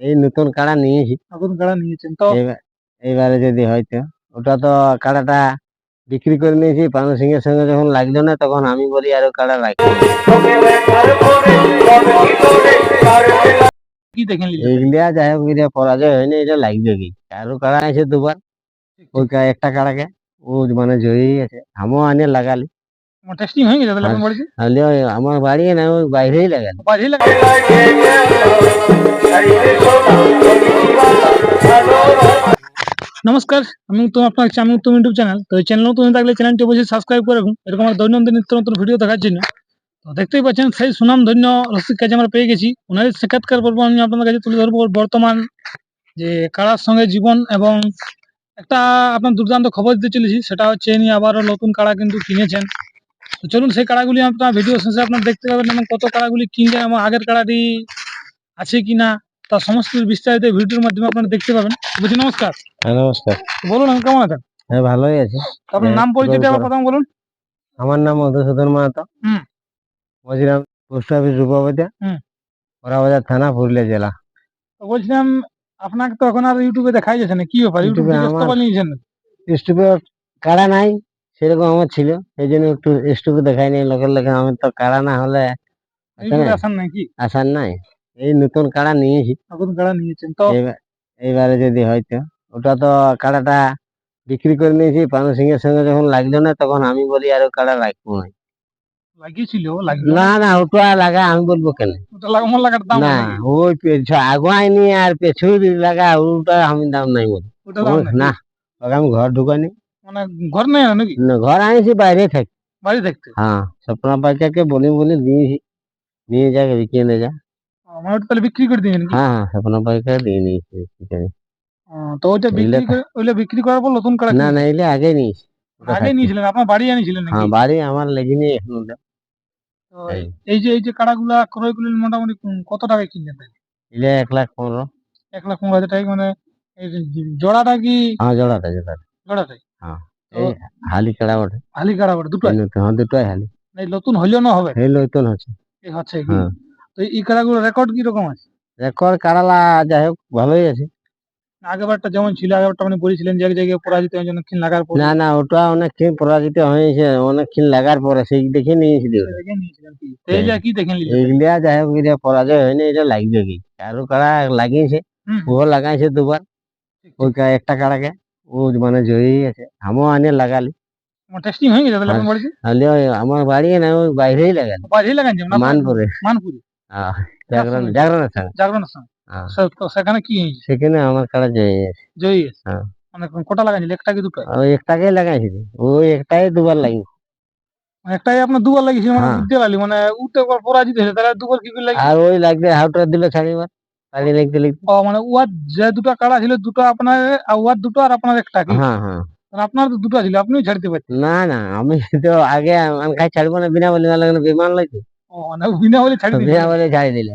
এই নতুন কাড়া নিয়েছি। নতুন কাড়া নিয়েছেন। তো এইবারে যদি হয়তো ওটা তো কাড়াটা বিক্রি করে নিয়েছি পানু সিং এর সঙ্গে যখন লাগল না তখন আমি বলি আরও কাড়া নিলেন? এইগুলা যাই হোক পরাজয় হয়নি এটা লাগবে কি? আরও কাড়া আছে দুবার। ওই একটা কাড়াকে ও মানে জয়ী আছে আমিও আনে লাগালি। টেস্টিং হয়ে গেছে তাহলে আপনার বাড়িতে তাহলে আমার বাড়ি না ওই বাইরেই লাগে নমস্কার আমি তো আপনার আমি উত্তম ইউটিউব চ্যানেল। তো এই চ্যানেল তুমি থাকলে চ্যানেলটি অবশ্যই সাবস্ক্রাইব করে রাখুন। এরকম আমার দৈনন্দিন নিত্য নতুন ভিডিও দেখার জন্য। তো দেখতেই পাচ্ছেন সেই সুনাম ধন্য রসিক কাছে আমরা পেয়ে গেছি। ওনাদের সাক্ষাৎকার পর্ব আমি আপনাদের কাছে তুলে ধরবো বর্তমান যে কারার সঙ্গে জীবন এবং একটা আপনার দুর্দান্ত খবর দিতে চলেছি। সেটা হচ্ছে ইনি আবারও নতুন কারা কিন্তু কিনেছেন। তো চলুন সেই কাড়াগুলি আপনার ভিডিও শেষে আপনার দেখতে পাবেন এবং কত কাড়াগুলি কিনলেন এবং আগের কাড়াটি আছে কিনা তার সমস্ত বিস্তারিত ভিডিওর মাধ্যমে আপনারা দেখতে পাবেন। বলছি নমস্কার। হ্যাঁ নমস্কার। বলুন আমি কেমন আছেন? হ্যাঁ ভালোই আছে। আপনার হ্যাঁ, নাম পরিচয়টা আবার প্রথম বলুন। আমার নাম মধুসূদন মাহাতো। হুম। বলছিলাম পোস্ট অফিস রূপাবাজা হুম। ওরাবাজার থানা পুরুলিয়া জেলা। বলছিলাম আপনাকে তো এখন আর ইউটিউবে দেখাই যাচ্ছে না। কি ব্যাপার? ইউটিউবে আমার- কাড়া নাই। সেরকম আমার ছিল। এই জন্য একটু স্টুপে দেখাই নাই লোকের লেখা আমি তো কাড়া না হলে ইউটিউবে না। আসান আসার নাই। এই নতুন কাড়া নিয়েছি। নতুন কাড়া নিয়েছেন তো? এইবারে যদি হয়তো ওটা তো কাড়াটা বিক্রি করে নিয়েছি। পানু সিং এর সঙ্গে যখন লাগল না তখন আমি বলি আরও কাড়া রাখব না। লাগিয়েছিল? না না ওটা লাগা আমি বলব কেন? লাগা লাগার দাম না ওই পেছ আগুয়াই নি আর পেছু লাগা ওটা আমি দাম নাই বলি। ওটা না আমি ঘর ঢুকানি মানে ঘর নেই আর নাকি? না, ঘর আনিছি বাইরে থাকি। বাড়ি থাকতে? হ্যাঁ স্বপ্না পাইকাকে বলি বলি দিয়েছি নিয়ে যাকে বিকিয়ে নিয়ে যা। আমার ওটা তাহলে বিক্রি করে দিয়েছেন কি হ্যাঁ হ্যাঁ স্বপ্না পাইকা দিয়ে নিয়েছি বিক্রি। ও, তো ওইটা বিক্রি এগুলা- করে ওইটা বিক্রি করার পর নতুন কাড়া না না এলে আগে নিয়েছি ওটা আগে থাকি। নিয়েছিলেন আপনার বাড়ি আনিয়েছিলেন নাকি? হ্যাঁ বাড়ি আমার লেগেনি এখন তো এই। এই যে এই যে কাড়াগুলা ক্রয় করলেন মোটামুটি কোন- কত টাকায় কিনলেন তাই? এলে এক লাখ পনেরো। এক লাখ পনেরো হাজার টাকা মানে এই যে জোড়াটা কি? হ্যাঁ জোড়াটা জোড়াটা। জোড়াটাই? এই হালি কাড়া ওঠে হালি কাড়া বটে দুটো হ্যাঁ দুটোই হালি। এই নতুন হইলেও না হবে? এই লইতন হচ্ছে। এই হচ্ছে কি? হ্যাঁ। তো এই কাড়াগুলো রেকর্ড কি রকম আছে? রেকর্ড কারালা যাই হোক ভালোই আছে। আগেবারটা যেমন ছিল আগেবারটা মানে বলেছিলেন যে এক জায়গায় পরাজিত জন্য কিন লাগার পর। না না ওটা অনেকক্ষণ পরাজিত হয়েছে অনেকক্ষণ লাগার পরে সেই দেখে নিয়েছিল। দেখে নিয়েছিলেন কি? তো এই যে দেখেন নিলেন? যাই হোক এটা পরাজয় হয়নি এটা লাগবে কি? কারও কাড়া লাগিয়েছে। ও লাগাইছে দুবার ওই একটা কাড়াকে। ও মানে জয়ী আছে। আমিও আনে লাগালি। টেস্টিং হয়ে গেছে হ্যাঁ। বাড়িতে? আমার বাড়ি না ওই বাইরেই লাগালি। বাড়ি লাগান মানপুরে। মানপুরি? জাগরণ হ্যাঁ। তো সেখানে কি হয়েছে? সেখানে আমার কাড়া জয়ী আছে। আছে? হ্যাঁ। মানে কোটা লাগাইছিল একটা কি দুটো? ওই একটাকেই লাগাইছিল ওই একটাই দুবার লাগি মানে একটাই আপনার দুবার লাগিয়েছিল মানে। বুঝতে মানে উঠতে পরাজিত হয়েছে তাহলে দুবার কি করে লাগিয়েছে? আর ওই লাগবে হাউটা দিল ছাড়িবার ছাড়ি লিখতে লিখতে ও মানে যে দুটো কাড়া ছিল দুটো আপনার আর উয়ার দুটো আর আপনার একটা কি হ্যাঁ হ্যাঁ। আপনার তো দুটো ছিল আপনিও ছাড়তে পারছেন না না আমি তো আগে আমি খাই ছাড়বো না বিনা বলি না লাগলে বিমান লাগছে ও বিনা বলে ছাড়ি বিনা বলে ছাড়ি দিলে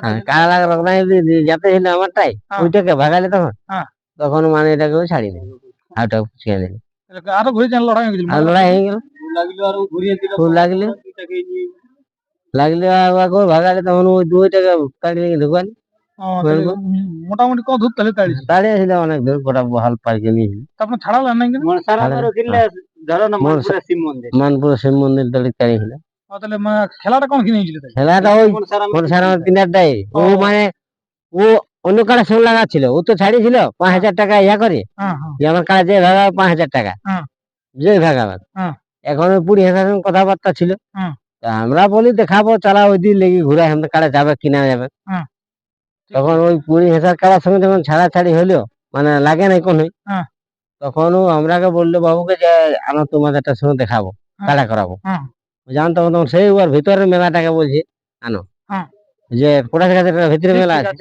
হ্যাঁ যাতে ছিল আমারটাই হ্যাঁ। ওইটাকে ভাগালে তখন। হ্যাঁ। তখন মানে এটাকেও ছাড়ি দিল দিল আরও ঘুরে যান লড়াই হয়ে আর লড়াই হয়ে গেল। লাগলে লাগলে ভাগালে তখন ওই দুইটাকে কাটি নিয়ে ঢুকালি মোটামুটি কত দূর তাহলে তাড়ি দাঁড়িয়ে ছিল অনেক দূর গোটা পার্কে নিয়েছিল আপনার ছাড়ালেন না কিন্তু মানপুর শিব মন্দির। তলি দাঁড়িয়েছিল ও, তাহলে মানে খেলাটা কোন কিনে নিয়েছিল খেলাটা ওই কোন সারা ও। ও। মানে ও অন্য কারা সঙ্গে লাগাচ্ছিল ও তো ছাড়িয়েছিল পাঁচ হাজার টাকা ইয়া করে। হ্যাঁ হ্যাঁ। যে আমার কারা যে ভাগা পাঁচ হাজার টাকা। হ্যাঁ। যে ভাগাবার হ্যাঁ। এখন ওই পুরি হাজার কথাবার্তা ছিল। হ্যাঁ। আমরা বলি দেখাবো চালা ওই দিন লেগে ঘুরে আমাদের কারা যাবে কিনা যাবে হ্যাঁ। তখন ওই পুরি হাজার কারার সঙ্গে যখন ছাড়াছাড়ি হলো মানে লাগে নাই কোন হ্যাঁ। তখন ও আমরাকে বলল বাবুকে যে আমরা তোমাদেরটার সঙ্গে দেখাবো হ্যাঁ। কারা করাবো হ্যাঁ। জানতো তখন সেই ওর ভিতরের মেলাটাকে বলছে আনো। যে কোটা কাছে ভিতরে মেলা আছে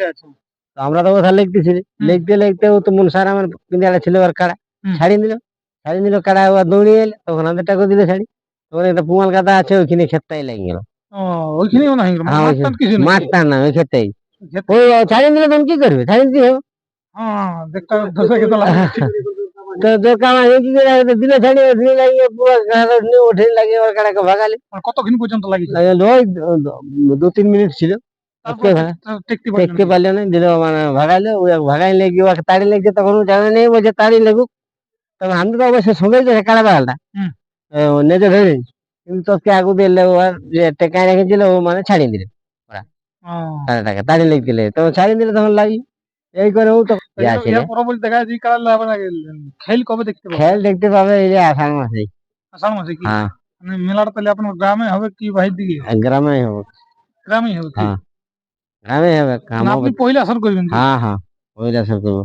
তো আমরা তো ওথা লিখতেছি লিখতে লিখতে ও তো মনসার আমার পিন্ডালে ছিল ওর কাড়া হুম। ছাড়ি দিল ছাড়ি দিল কাড়া ও দৌড়িয়ে এলো তখন আমাদের টাকা দিলে ছাড়ি তখন একটা পুমাল কাদা আছে ওইখানে ক্ষেতটাই লেগে গেল ও ওইখানেই মনে হয় কিছু মাঠটা না ওই ক্ষেতটাই ক্ষেত- ওই ও দিলে তখন কি করবে? ছাড়ি দিতে হবে হ্যাঁ দেখতে ধসে গেছে লাগে তো দরকার কি করে দিলে ছাড়ি দিলে লাগিয়ে পুরো গাড়া নিয়ে উঠে লাগিয়ে ওর কাড়াকে ভাগালি। কতক্ষণ পর্যন্ত লাগিয়েছে ওই দু- তিন মিনিট ছিল। দেখতে না। পারল না দিল মানে ভাগাইলো ভাগাই লেগে ওকে তাড়ি লেগেছে তখন জানে নেই বলছে তাড়ি লেগুক। তখন আমি তো অবশ্য সঙ্গে কালা বেড়ালটা। নেজে ধরে কিন্তু তোকে আগু দিলে ও টেকায় রেখেছিল ও মানে ছাড়িয়ে দিলে। ও, তাড়াটাকে তাড়ি লেগে দিলে তখন ছাড়িয়ে দিলে তখন লাগি। এই করে ও তো তো খেল কবে দেখতে পাবেন খেল দেখতে পাবে এই যে আষাঢ় মাসে। আষাঢ় মাসে কি? হ্যাঁ। মানে মেলাটা তাহলে আপনার গ্রামে হবে কি বাহির দিকে? গ্রামে হবে। গ্রামেই হবে হ্যাঁ। গ্রামে হবে মানে আপনি পয়লা আসর করবেন হ্যাঁ হ্যাঁ। ওই রাসন করব।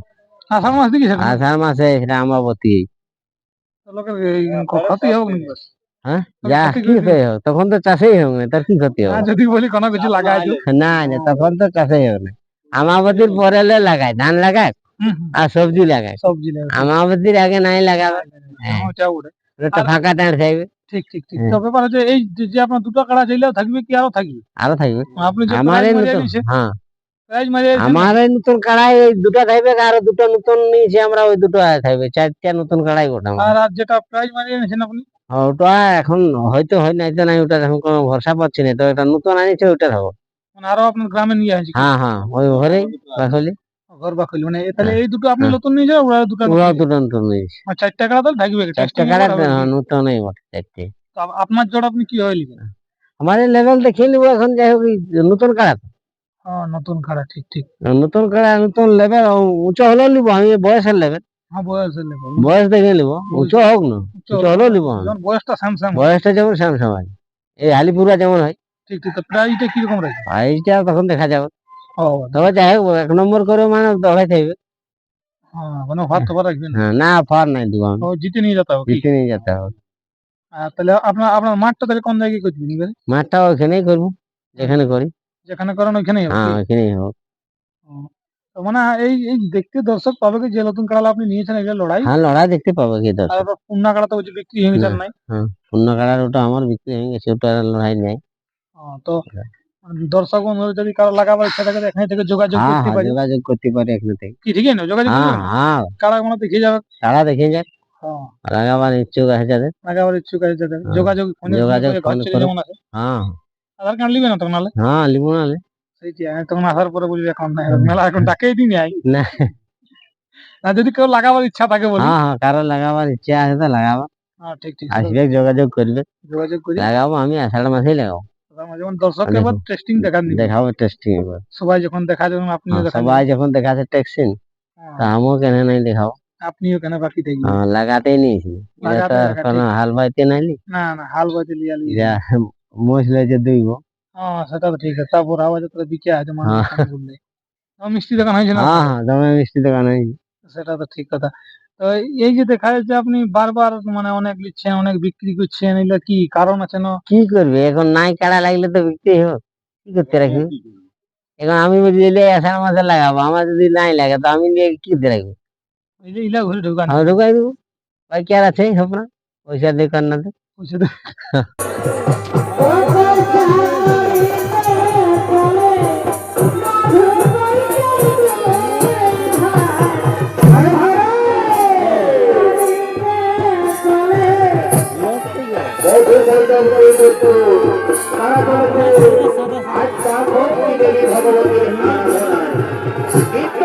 আষাঢ় মাস দিকে আষাঢ় মাসে সেটা আমাবতী তো ক্ষতি হ্যাঁ? যা কি ক্ষতি হবে? তখন তো চাষেই হবে না তার কি ক্ষতি হবে? যদি বলি কোনো কিছু লাগাই না না তখন তো চাষেই হবে না। আমাবতীর পরে লাগায় ধান লাগায়? আর সবজি লাগায়? সবজি লাগাই আমাবতীর আগে নাই লাগাবে? হ্যাঁ। ওটা ফাঁকা থাকবে। ঠিক ঠিক ঠিক। হ্যাঁ। তো ব্যাপার হচ্ছে এই যে- আপনার দুটো কাড়া চাইলেও থাকবে কি আরও থাকবে? আরও থাকবে। আপনি আমার হ্যাঁ। আমার এই নতুন কড়াই দুটো খাইবে আর দুটো নতুন নিয়েছি আমরা ওই দুটো আর থাকবে চারটা নতুন কড়াই গোটা আর আর যেটা প্রাইজ মারিয়ে এনেছেন আপনি? হ্যাঁ, ওটা এখন হয়তো হয় নাই তো নাই ওটা এখন কোনো ভরসা পাচ্ছি না তো এটা নতুন আনিছে ওটা থাকব মানে আরও আপনার গ্রামে নিয়ে আসছি হ্যাঁ হ্যাঁ ওই ঘরেই রাখলি ঘর বা খুলি মানে তাহলে হ্যাঁ। এই দুটো আপনি হ্যাঁ। নতুন নিয়ে যাও ওরা দুটো ওরাও দুটো নতুন নিয়েছি। মানে চারটা কাড়া তাহলে থাকবে চারটা কাড়া নতুন নেই বটে চারটে। তো আপনার জোড়া আপনি কি হয় লিখেন আমার লেভেল দেখিয়ে নিবো এখন যাই হোক নতুন কাড়া তো। নতুন কাড়া ঠিক ঠিক। নতুন কাড়া নতুন লেভেল উঁচু হলেও নিবো আমি বয়সের লেভেল হ্যাঁ বয়সের লেগে বয়স দেখে নিবো উঁচু হোক না উঁচু হলেও নিবো বয়সটা স্যামসাং বয়সটা যেমন স্যামসাং হয়। এই আলিপুরা যেমন হয়। ঠিক ঠিক প্রাইসটা কীরকম রাখবে প্রাইসটা তখন দেখা যাবে। তবে যাই হোক এক নম্বর করে মানে দৌড়াই থাকবে হ্যাঁ মানে ভাত তো রাখবেন হ্যাঁ না ফার নাই দিব জিতে নিয়ে যেতে হবে জিতে নিয়ে যেতে হবে। তাহলে আপনার আপনার মাঠটা তাহলে কোন জায়গায় করতে দিবেন মাঠটা ওইখানেই করব যেখানে করি। যেখানে করেন ওইখানেই হবে হ্যাঁ? ওইখানেই হোক। তো মানে এই এই দেখতে দর্শক পাবে কি যে নতুন কাড়া আপনি নিয়েছেন এগুলো লড়াই? হ্যাঁ লড়াই দেখতে পাবো কি দর্শক। ওটা পুন্না কাড়া তো ওই যে বিক্রি হয়ে গেছে আর নাই। পূর্ণ কালার ওটা আমার বিক্রি হয়ে গেছে ওটা লড়াই নেই। তো দর্শক বন্ধুরা যদি কারও লাগাবার ইচ্ছা থাকে এখানে থেকে যোগাযোগ হ্যাঁ করতে হ্যাঁ পারে। যোগাযোগ করতে পারি এখানে থেকে। কি ঠিক না যোগাযোগ হ্যাঁ হ্যাঁ। কাড়া মানে দেখে যাবে। তারা দেখে যাক। হ্যাঁ লাগাবার ইচ্ছুক আছে যাদের। লাগাবার ইচ্ছুক আছে যাদের। হ্যাঁ, যোগাযোগ যোগাযোগ ফোনে করে। আছে। হ্যাঁ। আধার কার্ড নিবে না তখন নাহলে হ্যাঁ লিবো নালে। সেইটি তখন আসার পরে বলবি এখন নাই। মেলা এখন ডাকেই দিন আই না। না যদি কেউ লাগাবার ইচ্ছা থাকে বলি। হ্যাঁ হ্যাঁ কারও লাগাবার ইচ্ছা আছে তো লাগাবো। হ্যাঁ ঠিক ঠিক। আসবে যোগাযোগ করবে যোগাযোগ করি লাগাবো আমি আষাঢ় মাসেই লাগাবো। এবার টেস্টিং দেখান দিবে দেখাবো টেস্টিং এবার সবাই যখন দেখা যখন আপনিও সবাই যখন টেক্সিন আমিও কেন নাই দেখাবো। আপনিও কেন বাকি হ্যাঁ, লাগাতেই নিয়েছি। হাল বাইতে নাইলি। না না হাল বাজে লিয়া লিয়া যা মোষ লইছে দুইব হ্যাঁ সেটা তো ঠিক আছে তারপর আবার যতটা বিকে আছে মানুষ হ্যাঁ। খাবে বললে আমার মিষ্টি দোকান হয়েছে না হ্যাঁ হ্যাঁ দমে মিষ্টি দোকান হয়েছে সেটা তো ঠিক কথা তো এই যে দেখা যাচ্ছে আপনি বারবার মানে অনেক নিচ্ছেন অনেক বিক্রি করছেন এগুলো কি কারণ আছে না কি করবে এখন নাই কাড়া লাগলে তো বিক্রি হোক কি করতে রাখবি এখন আমি বলি যে আষাঢ় মাসে লাগাবো আমার যদি নাই লাগে তো আমি নিয়ে কি করতে রাখব এই যে ইলা ঘুরে ঢোকান আমি ঢুকাই দেবো ভাই কি আর আছে আপনার পয়সা দোকান না তো পয়সা পরিবর্তে তারা বলতে আজ তা ভক্তি দেবী ভগবতীর নাম কিন্তু